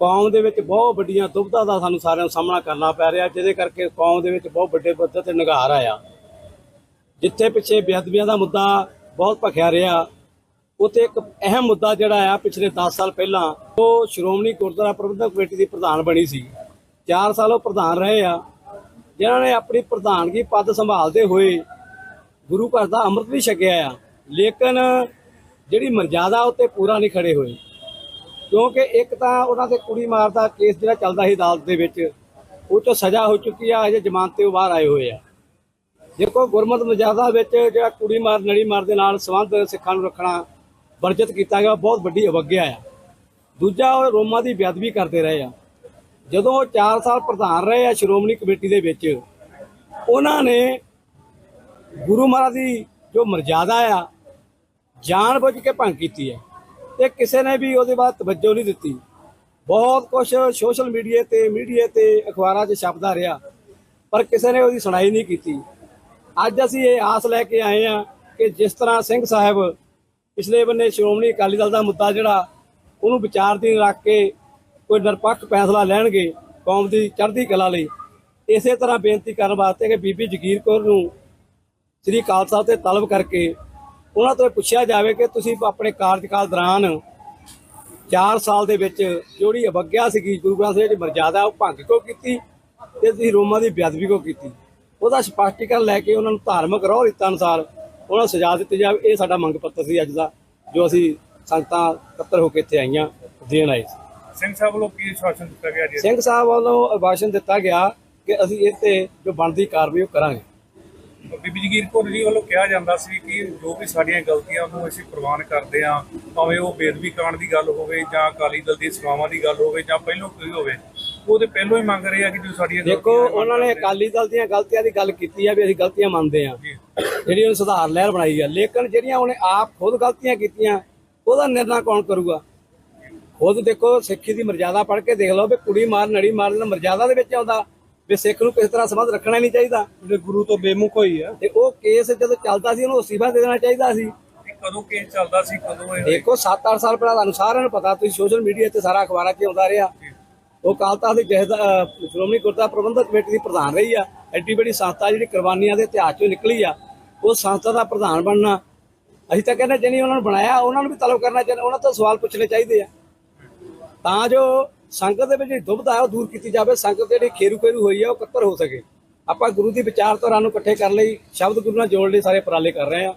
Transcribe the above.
ਕੌਮ ਦੇ ਵਿੱਚ ਬਹੁਤ ਵੱਡੀਆਂ ਦੁਬਧਾ ਦਾ ਸਾਨੂੰ ਸਾਰਿਆਂ ਨੂੰ ਸਾਹਮਣਾ ਕਰਨਾ ਪੈ ਰਿਹਾ, ਜਿਹਦੇ ਕਰਕੇ ਕੌਮ ਦੇ ਵਿੱਚ ਬਹੁਤ ਵੱਡੇ ਪੱਧਰ ਤੇ ਨਿਗਾਰ ਆਇਆ। ਜਿੱਥੇ ਪਿੱਛੇ ਬੇਅਦਬੀਆਂ ਦਾ ਮੁੱਦਾ ਬਹੁਤ ਭਖਿਆ ਰਿਹਾ, ਉੱਥੇ ਇੱਕ ਅਹਿਮ ਮੁੱਦਾ ਜਿਹੜਾ ਆ, ਪਿਛਲੇ 10 ਸਾਲ ਪਹਿਲਾਂ, ਉਹ ਸ਼੍ਰੋਮਣੀ ਗੁਰਦੁਆਰਾ ਪ੍ਰਬੰਧਕ ਕਮੇਟੀ ਦੀ ਪ੍ਰਧਾਨ ਬਣੀ ਸੀ। 4 ਸਾਲ ਉਹ ਪ੍ਰਧਾਨ ਰਹੇ ਆ, ਜਿਨ੍ਹਾਂ ਨੇ ਆਪਣੀ ਪ੍ਰਧਾਨਗੀ ਪਦ ਸੰਭਾਲਦੇ ਹੋਏ ਗੁਰੂ ਘਰ ਦਾ ਅੰਮ੍ਰਿਤ ਵੀ ਛਕਿਆ ਆ। ਲੇਕਿਨ ਜਿਹੜੀ ਮਰਜ਼ਾਦਾ ਉੱਤੇ ਪੂਰਾ ਨਹੀਂ ਖੜੇ ਹੋਏ। ਕਿਉਂਕਿ ਇੱਕ ਤਾਂ ਉਹਨਾਂ ਦੇ ਕੁੜੀ ਮਾਰ ਦਾ ਕੇਸ ਜਿਹੜਾ ਚੱਲਦਾ ਸੀ ਅਦਾਲਤ ਦੇ ਵਿੱਚ, ਉਹ ਤੋਂ ਸਜ਼ਾ ਹੋ ਚੁੱਕੀ ਆ ਅਜੇ ਜ਼ਮਾਨਤ ਤੇ ਉਹ ਬਾਹਰ ਆਏ ਹੋਏ ਆ। ਦੇਖੋ, ਗੁਰਮਤ ਮਰਜ਼ਾਦਾ ਵਿੱਚ ਜਿਹੜਾ ਕੁੜੀ ਮਾਰ ਨੜੀ ਮਾਰ ਦੇ ਨਾਲ ਸੰਬੰਧ ਸਿੱਖਾਂ ਨੂੰ ਰੱਖਣਾ, ਵਰਜਿਤ ਕੀਤਾ ਗਿਆ ਬਹੁਤ ਵੱਡੀ ਅਵਗਿਆ ਆ। ਦੂਜਾ, ਉਹ ਰੋਮਾਂ ਦੀ ਬੇਅਦਬੀ ਕਰਦੇ ਰਹੇ ਆ। ਜਦੋਂ ਉਹ 4 ਸਾਲ ਪ੍ਰਧਾਨ ਰਹੇ ਆ ਸ਼੍ਰੋਮਣੀ ਕਮੇਟੀ ਦੇ ਵਿੱਚ, ਉਹਨਾਂ ਨੇ ਗੁਰੂ ਮਹਾਰਾਜ ਦੀ ਜੋ ਮਰਜ਼ਾਦਾ ਆ ਜਾਣ ਬੁੱਝ ਕੇ ਭੰਗ ਕੀਤੀ ਹੈ ਤੇ ਕਿਸੇ ਨੇ ਵੀ ਉਹਦੇ ਬਾਅਦ ਤਵੱਜੋ ਨਹੀਂ ਦਿੱਤੀ। ਬਹੁਤ ਕੁਝ ਸੋਸ਼ਲ ਮੀਡੀਆ ਤੇ ਮੀਡੀਆ ਤੇ ਅਖਬਾਰਾਂ 'ਚ ਛਪਦਾ ਰਿਹਾ, ਪਰ ਕਿਸੇ ਨੇ ਉਹਦੀ ਸੁਣਾਈ ਨਹੀਂ ਕੀਤੀ। ਅੱਜ ਅਸੀਂ ਇਹ ਆਸ ਲੈ ਕੇ ਆਏ ਆ ਕਿ ਜਿਸ ਤਰ੍ਹਾਂ ਸਿੰਘ ਸਾਹਿਬ ਪਿਛਲੇ ਬੰਨੇ ਸ਼੍ਰੋਮਣੀ ਅਕਾਲੀ ਦਲ ਦਾ ਮੁੱਦਾ ਜਿਹੜਾ, ਉਹਨੂੰ ਵਿਚਾਰਧੀਨ ਰੱਖ ਕੇ ਕੋਈ ਨਿਰਪੱਖ ਫੈਸਲਾ ਲੈਣਗੇ ਕੌਮ ਦੀ ਚੜ੍ਹਦੀ ਕਲਾ ਲਈ, ਇਸੇ ਤਰ੍ਹਾਂ ਬੇਨਤੀ ਕਰਨ ਵਾਸਤੇ ਕਿ ਬੀਬੀ ਜਗੀਰ ਕੌਰ ਨੂੰ ਸ੍ਰੀ ਅਕਾਲ ਸਾਹਿਬ ਤੇ ਤਲਬ ਕਰਕੇ ਉਹਨਾਂ ਤੋਂ ਪੁੱਛਿਆ ਜਾਵੇ ਕਿ ਤੁਸੀਂ ਆਪਣੇ ਕਾਰਜਕਾਲ ਦੌਰਾਨ 4 ਸਾਲ ਦੇ ਵਿੱਚ ਜਿਹੜੀ ਅਵਗਿਆ ਸੀਗੀ ਗੁਰੂ ਗ੍ਰੰਥ ਸਾਹਿਬ ਦੀ ਮਰਜ਼ਾਦਾ ਉਹ ਭੰਗ ਕਿਉਂ ਕੀਤੀ ਤੇ ਤੁਸੀਂ ਰੋਮਾਂ ਦੀ ਬੇਅਦਬੀ ਕਿਉਂ ਕੀਤੀ? ਉਹਦਾ ਸਪਸ਼ਟੀਕਰਨ ਲੈ ਕੇ ਉਹਨਾਂ ਨੂੰ ਧਾਰਮਿਕ ਰੋਹ ਰੀਤਾਂ ਅਨੁਸਾਰ ਉਹਨਾਂ ਨੂੰ ਸਜ਼ਾ ਦਿੱਤੀ ਜਾਵੇ। ਇਹ ਸਾਡਾ ਮੰਗ ਪੱਤਰ ਸੀ ਅੱਜ ਦਾ ਜੋ ਅਸੀਂ ਸੰਗਤਾਂ ਇਕੱਤਰ ਹੋ ਕੇ ਇੱਥੇ ਆਈਆਂ ਦੇਣ ਆਏ ਸੀ। ਸਿੰਘ ਸਾਹਿਬ ਵੱਲੋਂ ਕੀ ਸ਼ਾਸਨ ਦਿੱਤਾ ਗਿਆ ਜੀ? ਸਿੰਘ ਸਾਹਿਬ ਵੱਲੋਂ ਭਾਸ਼ਣ ਦਿੱਤਾ ਗਿਆ ਕਿ ਅਸੀਂ ਤੇ ਜੋ ਬਣਦੀ ਕਾਰਵਾਈ ਉਹ ਕਰਾਂਗੇ। ਬੀਬੀ ਜਗੀਰ ਕੌਰ ਜੀ ਵੱਲੋਂ ਕਿਹਾ ਜਾਂਦਾ ਸੀ ਕਿ ਜੋ ਵੀ ਸਾਡੀਆਂ ਗਲਤੀਆਂ ਨੂੰ ਅਸੀਂ ਪ੍ਰਵਾਨ ਕਰਦੇ ਹਾਂ ਭਾਵੇਂ ਉਹ ਬੇਦਬੀ ਕਾਂਡ ਦੀ ਗੱਲ ਹੋਵੇ ਜਾਂ ਅਕਾਲੀ ਦਲ ਦੀ ਸੇਵਾਵਾਂ ਦੀ ਗੱਲ ਹੋਵੇ ਜਾਂ ਪਹਿਲੋਂ ਕੋਈ ਹੋਵੇ ਉਹਦੇ ਪਹਿਲੋਂ ਹੀ ਮੰਗ ਰਹੇ ਆ ਕਿ ਜੋ ਸਾਡੀਆਂ ਦੇਖੋ ਉਹਨਾਂ ਨੇ ਅਕਾਲੀ ਦਲ ਦੀਆਂ ਗਲਤੀਆਂ ਦੀ ਗੱਲ ਕੀਤੀ ਆ ਵੀ ਅਸੀਂ ਗਲਤੀਆਂ ਮੰਨਦੇ ਆ। ਜਿਹੜੀ ਉਹਨੇ ਸੁਧਾਰ ਲਹਿਰ ਬਣਾਈ ਆ ਲੇਕਿਨ ਜਿਹੜੀਆਂ ਉਹਨੇ ਆਪ ਖੁਦ ਗਲਤੀਆਂ ਕੀਤੀਆਂ ਉਹਦਾ ਨਿਰਣਾ ਕੌਣ ਕਰੂਗਾ? ਖੁਦ ਦੇਖੋ ਸਿੱਖੀ ਦੀ ਮਰਜ਼ਾਦਾ ਪੜ੍ਹ ਕੇ ਦੇਖ ਲਓ ਵੀ ਕੁੜੀ ਮਾਰ ਨੜੀ ਮਾਰ ਦੇਣਾ ਮਰਜ਼ਾਦਾ ਦੇ ਵਿੱਚ ਆਉਂਦਾ। ਵੀ ਸਿੱਖ ਨੂੰ ਕਿਸੇ ਤਰ੍ਹਾਂ ਸੰਬੰਧ ਰੱਖਣਾ ਨਹੀਂ ਚਾਹੀਦਾ। ਜਿਹੜੇ ਗੁਰੂ ਤੋਂ ਬੇਮੁਖ ਹੋਈ ਆ। ਤੇ ਉਹ ਕੇਸ ਜਦੋਂ ਚੱਲਦਾ ਸੀ ਉਹਨੂੰ ਅਸਤੀਫਾ ਦੇ ਦੇਣਾ ਚਾਹੀਦਾ ਸੀ। ਕਦੋਂ ਕੇਸ ਚੱਲਦਾ ਸੀ ਕਦੋਂ ਇਹ ਦੇਖੋ 7-8 ਸਾਲ ਪਹਿਲਾਂ ਤੁਹਾਨੂੰ ਸਾਰਿਆਂ ਨੂੰ ਪਤਾ ਤੁਸੀਂ ਸੋਸ਼ਲ ਮੀਡੀਆ ਤੇ ਸਾਰਾ ਅਖਬਾਰਾਂ 'ਚ ਆਉਂਦਾ ਰਿਹਾ। ਉਹ ਅਕਾਲ ਤਖਤ ਦੀ ਜਹਦਾ ਸ਼੍ਰੋਮਣੀ ਗੁਰਦੁਆਰਾ ਪ੍ਰਬੰਧਕ ਕਮੇਟੀ ਦੀ ਪ੍ਰਧਾਨ ਰਹੀ ਆ। ਐਡੀ ਵੱਡੀ ਸੰਸਥਾ ਜਿਹੜੀ ਕੁਰਬਾਨੀਆਂ ਦੇ ਇਤਿਹਾਸ 'ਚੋਂ ਨਿਕਲੀ ਆ ਉਹ ਸੰਸਥਾ ਦਾ ਪ੍ਰਧਾਨ ਬਣਨਾ। ਅਸੀਂ ਤਾਂ ਕਹਿੰਦੇ ਜਿਹਨੇ ਉਹਨਾਂ ਨੂੰ ਬਣਾਇਆ ਉਹਨਾਂ ਨੂੰ ਵੀ ਤਲਬ ਕਰਨਾ ਚਾਹੀਦਾ ਉਹਨਾਂ ਤੋਂ ਸਵਾਲ ਪੁੱਛਣੇ ਚਾਹੀਦੇ ਆ। ਤਾਂ ਜੋ ਸੰਗਤ ਦੇ ਵਿੱਚ ਜਿਹੜੀ ਦੁਬਧਾ ਹੈ ਉਹ ਦੂਰ ਕੀਤੀ ਜਾਵੇ, ਸੰਗਤ ਜਿਹੜੀ ਖੇਰੂ ਖੇਰੂ ਹੋਈ ਆ ਉਹ ਇਕੱਤਰ ਹੋ ਸਕੇ। ਆਪਾਂ ਗੁਰੂ ਦੀ ਵਿਚਾਰਧਾਰਾ ਨੂੰ ਇਕੱਠੇ ਕਰਨ ਲਈ ਸ਼ਬਦ ਗੁਰੂ ਨਾਲ ਜੋੜ ਲਈ ਸਾਰੇ ਉਪਰਾਲੇ ਕਰ ਰਹੇ ਆ